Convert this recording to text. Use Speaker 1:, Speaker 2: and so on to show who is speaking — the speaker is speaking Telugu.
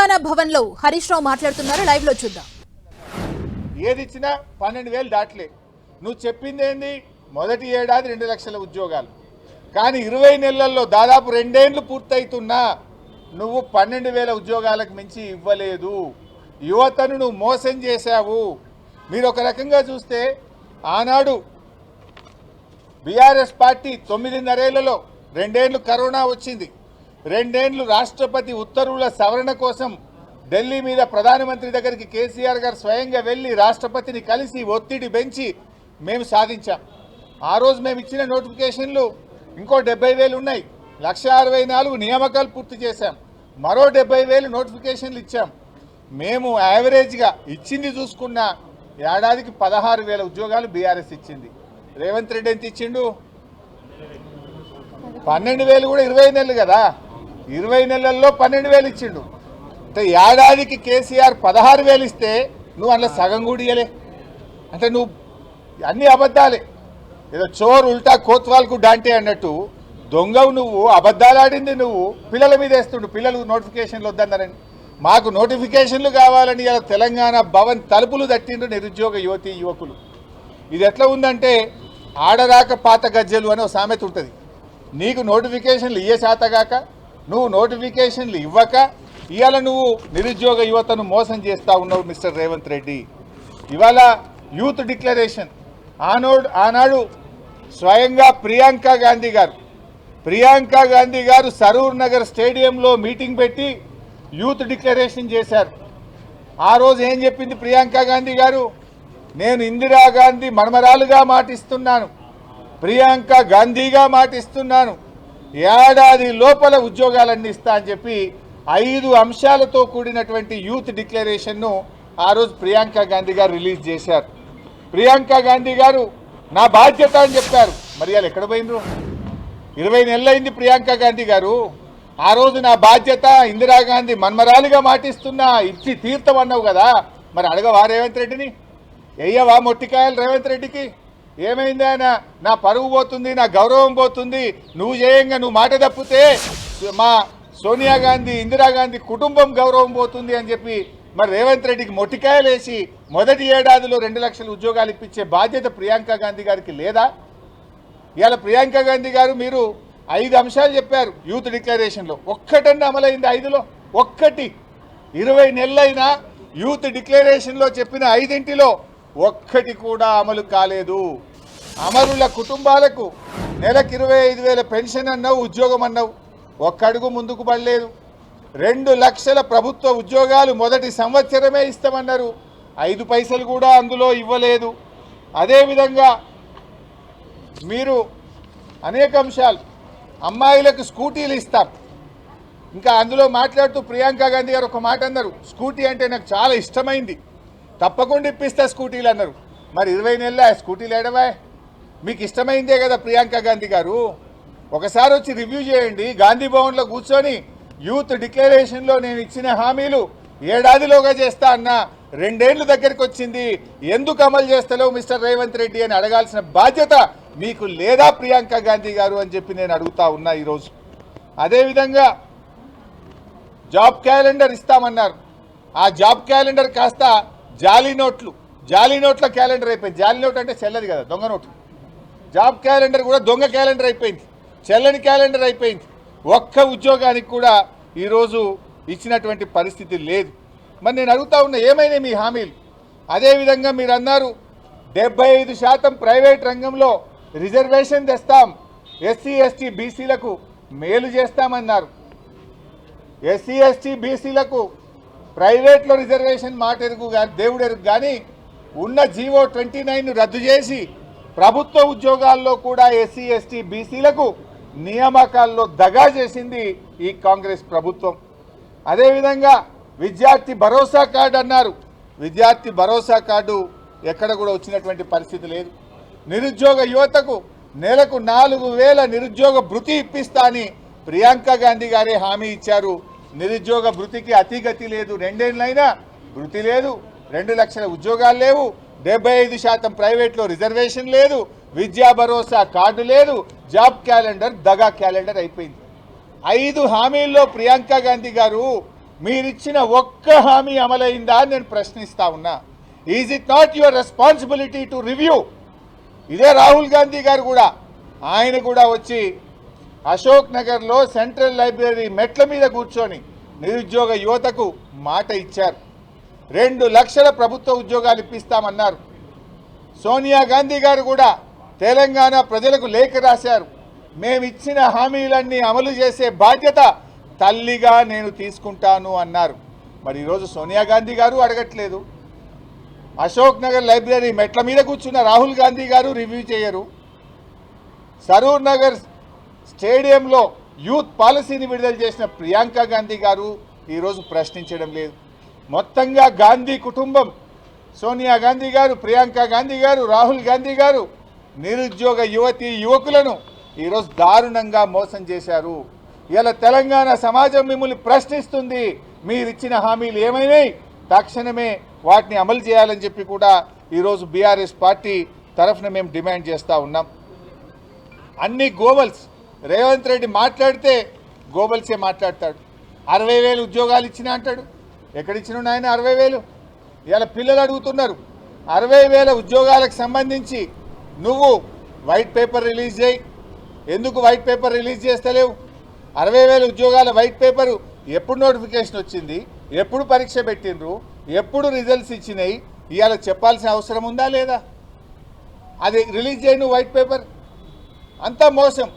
Speaker 1: తెలంగాణ భవన్లో హరీష్ రావు మాట్లాడుతున్నారు. లైవ్లో చూద్దాం.
Speaker 2: ఏది ఇచ్చినా పన్నెండు వేలు దాటలే. నువ్వు చెప్పింది ఏంది? మొదటి ఏడాది రెండు లక్షల ఉద్యోగాలు. కానీ ఇరవై నెలల్లో దాదాపు రెండేండ్లు పూర్తయితున్నా నువ్వు పన్నెండు వేల ఉద్యోగాలకు మించి ఇవ్వలేదు. యువతను నువ్వు మోసం చేశావు. మీరు ఒక రకంగా చూస్తే ఆనాడు బీఆర్ఎస్ పార్టీ తొమ్మిదిన్నరేళ్ళలో రెండేళ్ళు కరోనా వచ్చింది. రెండేండ్లు రాష్ట్రపతి ఉత్తర్వుల సవరణ కోసం ఢిల్లీ మీద ప్రధానమంత్రి దగ్గరికి కేసీఆర్ గారు స్వయంగా వెళ్ళి రాష్ట్రపతిని కలిసి ఒత్తిడి పెంచి మేము సాధించాం. ఆ రోజు మేము ఇచ్చిన నోటిఫికేషన్లు ఇంకో డెబ్బై వేలు ఉన్నాయి. లక్ష అరవై నాలుగు నియామకాలు పూర్తి చేశాం. మరో డెబ్బై వేలు నోటిఫికేషన్లు ఇచ్చాం. మేము యావరేజ్గా ఇచ్చింది చూసుకున్న ఏడాదికి పదహారు వేల ఉద్యోగాలు బీఆర్ఎస్ ఇచ్చింది. రేవంత్ రెడ్డి ఎంత ఇచ్చిండు? పన్నెండు వేలు కూడా ఇరవై నెలలు కదా? ఇరవై నెలల్లో పన్నెండు వేలు ఇచ్చిండు. అంటే ఏడాదికి కేసీఆర్ పదహారు వేలు ఇస్తే నువ్వు అందులో సగం కూడియలే అంటే నువ్వు అన్ని అబద్ధాలే. ఏదో చోర్ ఉల్టా కోత్వాల్కు డాంటే అన్నట్టు దొంగవు నువ్వు అబద్ధాలాడింది నువ్వు పిల్లల మీద వేస్తుండు. పిల్లలు నోటిఫికేషన్లు వద్దన్నారని మాకు నోటిఫికేషన్లు కావాలని ఇలా తెలంగాణ భవన్ తలుపులు తట్టిండ్రు నిరుద్యోగ యువతి యువకులు. ఇది ఎట్లా ఉందంటే ఆడరాక పాత గజ్జెలు అని ఒక సామెత ఉంటుంది. నీకు నోటిఫికేషన్లు ఇయ్యే శాతగాక నువ్వు నోటిఫికేషన్లు ఇవ్వక ఇవాళ నువ్వు నిరుద్యోగ యువతను మోసం చేస్తా ఉన్నావు మిస్టర్ రేవంత్ రెడ్డి. ఇవాళ యూత్ డిక్లరేషన్. ఆనోడ్ ఆనాడు స్వయంగా ప్రియాంక గాంధీ గారు ప్రియాంక గాంధీ గారు సరూర్ నగర్ స్టేడియంలో మీటింగ్ పెట్టి యూత్ డిక్లరేషన్ చేశారు. ఆ రోజు ఏం చెప్పింది ప్రియాంక గాంధీ గారు? నేను ఇందిరాగాంధీ మర్మరాలుగా మాటిస్తున్నాను. ప్రియాంక గాంధీగా మాటిస్తున్నాను. ఏడాది లోపల ఉద్యోగాలన్నీ ఇస్తా అని చెప్పి ఐదు అంశాలతో కూడినటువంటి యూత్ డిక్లరేషన్ను ఆ రోజు ప్రియాంక గాంధీ గారు రిలీజ్ చేశారు. ప్రియాంక గాంధీ గారు నా బాధ్యత అని చెప్పారు. మరి వాళ్ళు ఎక్కడ పోయినరు ఇరవై నెలలైంది ప్రియాంక గాంధీ గారు. ఆ రోజు నా బాధ్యత ఇందిరాగాంధీ మన్మరాలుగా మాటిస్తున్నా ఇచ్చి తీర్థం అన్నావు కదా. మరి అడగవా రేవంత్ రెడ్డిని? ఎయ్యవా మొట్టికాయలు రేవంత్ రెడ్డికి? ఏమైంది ఆయన? నా పరువు పోతుంది నా గౌరవం పోతుంది. నువ్వు చేయంగా నువ్వు మాట తప్పితే మా సోనియా గాంధీ ఇందిరాగాంధీ కుటుంబం గౌరవం పోతుంది అని చెప్పి మరి రేవంత్ రెడ్డికి మొటికాయలేసి మొదటి ఏడాదిలో రెండు లక్షల ఉద్యోగాలు ఇప్పించే బాధ్యత ప్రియాంక గాంధీ గారికి లేదా? ఇవాళ ప్రియాంక గాంధీ గారు మీరు ఐదు అంశాలు చెప్పారు యూత్ డిక్లరేషన్లో. ఒక్కటండి అమలైంది ఐదులో. ఒక్కటి. ఇరవై నెలలైనా యూత్ డిక్లరేషన్లో చెప్పిన ఐదింటిలో ఒక్కటి కూడా అమలు కాలేదు. అమరుల కుటుంబాలకు నెలకు ఇరవై ఐదు వేల పెన్షన్ అన్నావు ఉద్యోగం అన్నావు. ఒక్కడుగు ముందుకు పడలేదు. రెండు లక్షల ప్రభుత్వ ఉద్యోగాలు మొదటి సంవత్సరమే ఇస్తామన్నారు. ఐదు పైసలు కూడా అందులో ఇవ్వలేదు. అదేవిధంగా మీరు అనేక అంశాలు అమ్మాయిలకు స్కూటీలు ఇస్తాం. ఇంకా అందులో మాట్లాడుతూ ప్రియాంక గాంధీ గారు ఒక మాట అన్నారు. స్కూటీ అంటే నాకు చాలా ఇష్టమైంది. తప్పకుండా ఇప్పిస్తా స్కూటీలు అన్నారు. మరి ఇరవై నెలల స్కూటీలు ఏడవా మీకు ఇష్టమైందే కదా ప్రియాంక గాంధీ గారు? ఒకసారి వచ్చి రివ్యూ చేయండి. గాంధీ భవన్లో కూర్చొని యూత్ డిక్లరేషన్లో నేను ఇచ్చిన హామీలు ఏడాదిలోగా చేస్తా అన్న రెండేళ్ళు దగ్గరికి వచ్చింది. ఎందుకు అమలు చేస్తలేవు మిస్టర్ రేవంత్ రెడ్డి అని అడగాల్సిన బాధ్యత మీకు లేదా ప్రియాంక గాంధీ గారు అని చెప్పి నేను అడుగుతా ఉన్నా ఈరోజు. అదేవిధంగా జాబ్ క్యాలెండర్ ఇస్తామన్నారు. ఆ జాబ్ క్యాలెండర్ కాస్త జాలీ నోట్లు జాలీ నోట్ల క్యాలెండర్ అయిపోయింది. జాలీ నోట్ అంటే చెల్లది కదా దొంగ నోట్లు. జాబ్ క్యాలెండర్ కూడా దొంగ క్యాలెండర్ అయిపోయింది. చెల్లని క్యాలెండర్ అయిపోయింది. ఒక్క ఉద్యోగానికి కూడా ఈరోజు ఇచ్చినటువంటి పరిస్థితి లేదు. మరి నేను అడుగుతా ఉన్న ఏమైనా మీ హామీలు? అదేవిధంగా మీరు అన్నారు డెబ్బై ఐదు శాతం ప్రైవేట్ రంగంలో రిజర్వేషన్ తెస్తాం. ఎస్సీ ఎస్టీ బీసీలకు మేలు చేస్తామన్నారు. ఎస్సీ ఎస్టీ బీసీలకు ప్రైవేట్లో రిజర్వేషన్ మాట ఎరుగు కానీ దేవుడు ఎరుగు కానీ ఉన్న జీవో ట్వంటీ నైన్ను రద్దు చేసి ప్రభుత్వ ఉద్యోగాల్లో కూడా ఎస్సీ ఎస్టీ బీసీలకు నియామకాల్లో దగా చేసింది ఈ కాంగ్రెస్ ప్రభుత్వం. అదేవిధంగా విద్యార్థి భరోసా కార్డు అన్నారు. విద్యార్థి భరోసా కార్డు ఎక్కడ కూడా వచ్చినటువంటి పరిస్థితి లేదు. నిరుద్యోగ యువతకు నెలకు నాలుగు వేల నిరుద్యోగ భృతి ఇప్పిస్తా అని ప్రియాంక గాంధీ గారే హామీ ఇచ్చారు. నిరుద్యోగ భృతికి అతిగతి లేదు. రెండేళ్ళైనా భృతి లేదు. రెండు లక్షల ఉద్యోగాలు లేవు. డెబ్బై ఐదు శాతం ప్రైవేట్లో రిజర్వేషన్ లేదు విద్యా భరోసా కార్డు లేదు జాబ్ క్యాలెండర్ దగా క్యాలెండర్ అయిపోయింది. ఐదు హామీల్లో ప్రియాంక గాంధీ గారు మీరిచ్చిన ఒక్క హామీ అమలైందా అని నేను ప్రశ్నిస్తా ఉన్నా. Is it not your responsibility to review ఇదే రాహుల్ గాంధీ గారు కూడా. ఆయన కూడా వచ్చి అశోక్ నగర్లో సెంట్రల్ లైబ్రరీ మెట్ల మీద కూర్చొని నిరుద్యోగ యువతకు మాట ఇచ్చారు. రెండు లక్షల ప్రభుత్వ ఉద్యోగాలు ఇప్పిస్తామన్నారు. సోనియా గాంధీ గారు కూడా తెలంగాణ ప్రజలకు లేఖ రాశారు. మేము ఇచ్చిన హామీలన్నీ అమలు చేసే బాధ్యత తల్లిగా నేను తీసుకుంటాను అన్నారు. మరి ఈరోజు సోనియా గాంధీ గారు అడగట్లేదు. అశోక్ నగర్ లైబ్రరీ మెట్ల మీద కూర్చున్న రాహుల్ గాంధీ గారు రివ్యూ చేయరు. సరూర్ నగర్ స్టేడియంలో యూత్ పాలసీని విడుదల చేసిన ప్రియాంక గాంధీ గారు ఈరోజు ప్రశ్నించడం లేదు. మొత్తంగా గాంధీ కుటుంబం. సోనియా గాంధీ గారు ప్రియాంక గాంధీ గారు రాహుల్ గాంధీ గారు నిరుద్యోగ యువతి యువకులను ఈరోజు దారుణంగా మోసం చేశారు. ఇలా తెలంగాణ సమాజం మిమ్మల్ని ప్రశ్నిస్తుంది. మీరిచ్చిన హామీలు ఏమైనాయి? తక్షణమే వాటిని అమలు చేయాలని చెప్పి కూడా ఈరోజు బీఆర్ఎస్ పార్టీ తరఫున మేము డిమాండ్ చేస్తూ ఉన్నాం. అన్ని గోబల్స్ రేవంత్ రెడ్డి మాట్లాడితే గోబల్సే మాట్లాడతాడు. అరవై వేలు ఉద్యోగాలు ఇచ్చినా అంటాడు. ఎక్కడిచ్చిన ఆయన అరవై వేలు. ఇలా పిల్లలు అడుగుతున్నారు. అరవై వేల ఉద్యోగాలకు సంబంధించి నువ్వు వైట్ పేపర్ రిలీజ్ చేయి. ఎందుకు వైట్ పేపర్ రిలీజ్ చేస్తలేవు? అరవై వేల ఉద్యోగాల వైట్ పేపరు ఎప్పుడు నోటిఫికేషన్ వచ్చింది? ఎప్పుడు పరీక్ష పెట్టిండ్రు? ఎప్పుడు రిజల్ట్స్ ఇచ్చినాయి? ఇవాళ చెప్పాల్సిన అవసరం ఉందా లేదా? అది రిలీజ్ చేయను వైట్ పేపర్. అంతా మోసం.